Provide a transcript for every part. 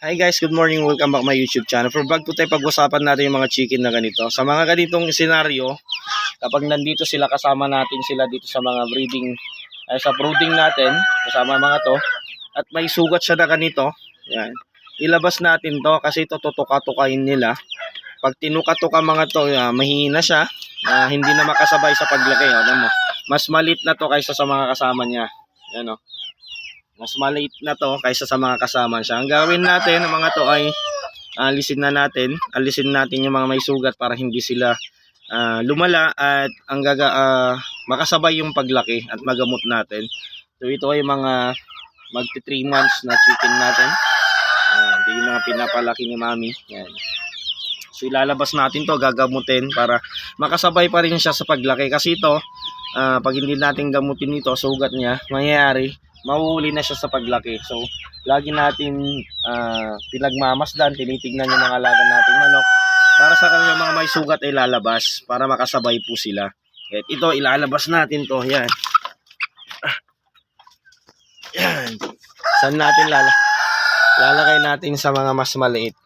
Hi guys, good morning. Welcome back my YouTube channel. For vlog po tayo pag-usapan natin yung mga chicken na ganito. Sa mga ganitong senaryo, kapag nandito sila kasama natin sila dito sa mga breeding, ay sa brooding natin, kasama mga to, at may sugat siya na ganito, yan. Ilabas natin to kasi ito tutuka-tukain nila. Pag tinuka-tuka mga to, ah, mahina siya, ah, hindi na makasabay sa paglaki. Ano mo? Mas malit na to kaysa sa mga kasama niya. Yan o. Mas maliit na to kaysa sa mga kasama siya. Ang gawin natin, ang mga to ay alisin na natin. Alisin natin yung mga may sugat para hindi sila ah, lumala at ang gaga ah, makasabay yung paglaki at magamot natin. So ito ay mga magti 3 months na chicken natin. Ah, Ito yung mga pinapalaki ni mami. Yan. So ilalabas natin to, gagamutin para makasabay pa rin siya sa paglaki. Kasi ito, ah, pag hindi natin gamutin ito, sugat niya, mangyayari, mauuli na siya sa paglaki. So, lagi natin ah, pinagmamasdan, tinitignan yung mga alaga nating manok para sa kanilang mga may sugat ay lalabas para makasabay po sila. At ito, ilalabas natin to. Yan. Yan. Saan natin lala lalagay natin sa mga mas maliit.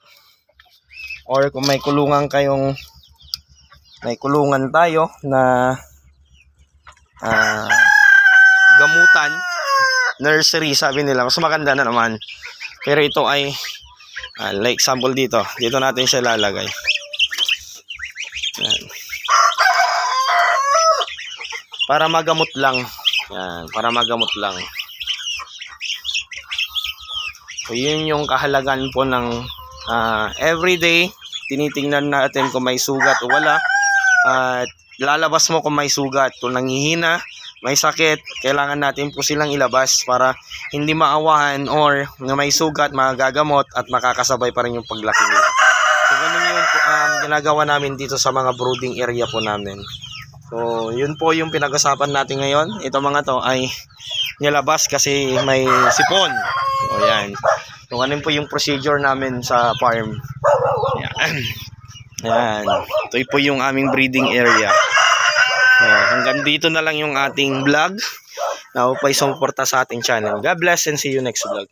Or kung may kulungan kayong may kulungan tayo na ah, gamutan nursery sabi nila mas maganda na naman. Pero ito ay ah, like example dito. Dito natin siya lalagay. Yan. para magamot lang. Yan para magamot lang. So yun yung kahalagan po ng ah, everyday. Tinitingnan natin kung may sugat o wala. At lalabas mo kung may sugat. Kung nanghihina may sakit, kailangan natin po silang ilabas para hindi maawahan or na may sugat, magagamot at makakasabay pa rin yung paglaki nila. So, ganun yung um, ginagawa namin dito sa mga brooding area po namin. So, yun po yung pinag-usapan natin ngayon. Ito mga to ay nilabas kasi may sipon. So, yan. So, ganun po yung procedure namin sa farm. Yan. Yan. Ito po yung aming breeding area. So, hanggang dito na lang yung ating vlog. Na upay sumuporta sa ating channel. God bless and see you next vlog.